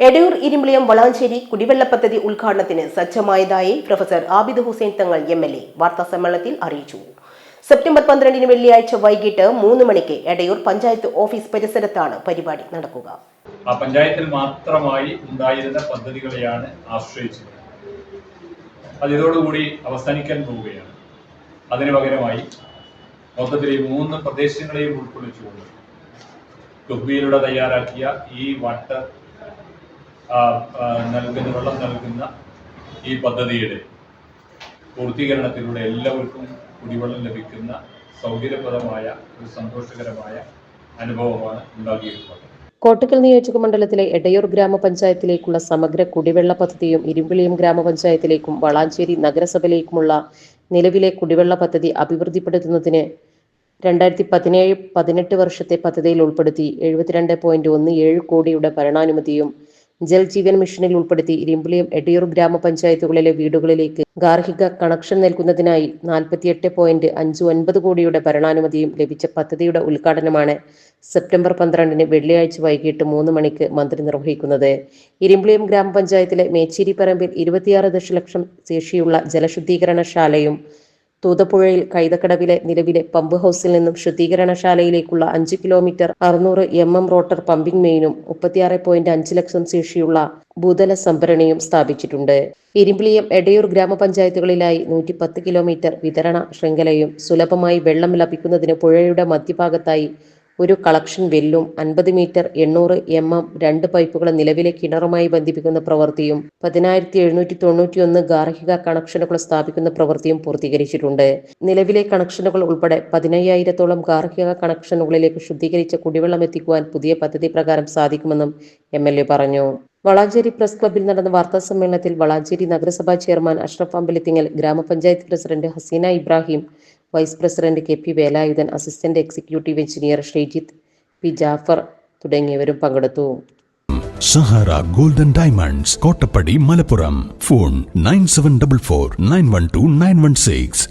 എടയൂർ ഇരുമ്പിളിയം വളാഞ്ചേരി കുടിവെള്ള പദ്ധതി ഉദ്ഘാടനത്തിന് സജ്ജമായതായി professor Abid Hussain Thangal M L A. വാർത്താസമ്മേളനത്തിൽ അറിയിച്ചു. സെപ്റ്റംബർ പന്ത്രണ്ടിന് വെള്ളിയാഴ്ച വൈകിട്ട് മൂന്ന് മണിക്ക് എടയൂർ പഞ്ചായത്ത് ഓഫീസ് പരിസരത്താണ് പരിപാടി നടക്കുക. ആ പഞ്ചായത്തിൽ മാത്രമായി ഉണ്ടായിരുന്ന പദ്ധതികളെയാണ് ആശ്രയിച്ചത്. അത് ഇതോടുകൂടി അവസാനിക്കാൻ പോവുകയാണ്. അതിനു പകരമായി മൊത്തത്തിൽ മൂന്ന് പ്രദേശങ്ങളെയും ഉൾക്കൊള്ളിച്ചുകൊണ്ട് കുബിയിലൂടെ തയ്യാറാക്കിയ ഈ ആ, നൽകുന്ന വെള്ളം നൽകുന്ന ഈ പദ്ധതിയുടെ പൂർത്തീകരണത്തിലൂടെ എല്ലാവർക്കും കുടിവെള്ളം ലഭിക്കുന്ന സൗകര്യപ്രദമായ ഒരു സന്തോഷകരമായ അനുഭവമാണ് ഉണ്ടാക്കിയിട്ടുള്ളത് കോട്ടക്കൽ നിയോജക മണ്ഡലത്തിലെ എടയൂർ ഗ്രാമപഞ്ചായത്തിലേക്കുള്ള സമഗ്ര കുടിവെള്ള പദ്ധതിയും ഇരുമ്പിളിയം ഗ്രാമപഞ്ചായത്തിലേക്കും വളാഞ്ചേരി നഗരസഭയിലേക്കുമുള്ള നിലവിലെ കുടിവെള്ള പദ്ധതി അഭിവൃദ്ധിപ്പെടുത്തുന്നതിന് രണ്ടായിരത്തി പതിനേഴ് പതിനെട്ട് വർഷത്തെ പദ്ധതിയിൽ ഉൾപ്പെടുത്തി എഴുപത്തിരണ്ട് പോയിന്റ് ഒന്ന് ഏഴ് കോടിയുടെ ഭരണാനുമതിയും ജൽ ജീവൻ മിഷനിൽ ഉൾപ്പെടുത്തി ഇരുമ്പിളിയം എടയൂർ ഗ്രാമപഞ്ചായത്തുകളിലെ വീടുകളിലേക്ക് ഗാർഹിക കണക്ഷൻ നൽകുന്നതിനായി നാൽപ്പത്തിയെട്ട് പോയിന്റ് അഞ്ച് ഒൻപത് കോടിയുടെ ഭരണാനുമതിയും ലഭിച്ച പദ്ധതിയുടെ ഉദ്ഘാടനമാണ് സെപ്റ്റംബർ പന്ത്രണ്ടിന് വെള്ളിയാഴ്ച വൈകിട്ട് മൂന്ന് മണിക്ക് മന്ത്രി നിർവഹിക്കുന്നത്. ഇരുമ്പിളിയം ഗ്രാമപഞ്ചായത്തിലെ മേച്ചേരി പറമ്പിൽ ഇരുപത്തിയാറ് ദശലക്ഷം ശേഷിയുള്ള ജലശുദ്ധീകരണശാലയും തൂതപ്പുഴയിൽ കൈതക്കടവിലെ നിലവിലെ പമ്പ് ഹൗസിൽ നിന്നും ശുദ്ധീകരണശാലയിലേക്കുള്ള അഞ്ച് കിലോമീറ്റർ അറുന്നൂറ് എം എം റോട്ടർ പമ്പിംഗ് മെയിനും മുപ്പത്തിയാറ് പോയിന്റ് അഞ്ച് ലക്ഷം ശേഷിയുള്ള ഭൂതല സംഭരണിയും സ്ഥാപിച്ചിട്ടുണ്ട്. ഇരിമ്പിളിയം എടയൂർ ഗ്രാമപഞ്ചായത്തുകളിലായി നൂറ്റി പത്ത് കിലോമീറ്റർ വിതരണ ശൃംഖലയും സുലഭമായി വെള്ളം ലഭിക്കുന്നതിന് പുഴയുടെ മധ്യഭാഗത്തായി ഒരു കളക്ഷൻ വെല്ലും അൻപത് മീറ്റർ എണ്ണൂറ് എം എം രണ്ട് പൈപ്പുകളെ നിലവിലെ കിണറുമായി ബന്ധിപ്പിക്കുന്ന പ്രവൃത്തിയും പതിനായിരത്തി എഴുന്നൂറ്റി തൊണ്ണൂറ്റി ഒന്ന് ഗാർഹിക കണക്ഷനുകൾ സ്ഥാപിക്കുന്ന പ്രവൃത്തിയും പൂർത്തീകരിച്ചിട്ടുണ്ട്. നിലവിലെ കണക്ഷനുകൾ ഉൾപ്പെടെ പതിനയ്യായിരത്തോളം ഗാർഹിക കണക്ഷനുകളിലേക്ക് ശുദ്ധീകരിച്ച കുടിവെള്ളം എത്തിക്കുവാൻ പുതിയ പദ്ധതി പ്രകാരം സാധിക്കുമെന്നും എം എൽ എ പറഞ്ഞു. വളാഞ്ചേരി പ്രസ് ക്ലബ്ബിൽ നടന്ന വാർത്താ സമ്മേളനത്തിൽ വളാഞ്ചേരി നഗരസഭാ chairman Ashraf Ambalathingal grama panchayat president Haseena Ibrahim vice president K P Velayudhan assistant executive engineer Sreejith P Jafar തുടങ്ങിയവരും പങ്കെടുത്തു. Sahara golden diamonds Kottappadi Malappuram. Phone nine seven double four nine one two nine one six.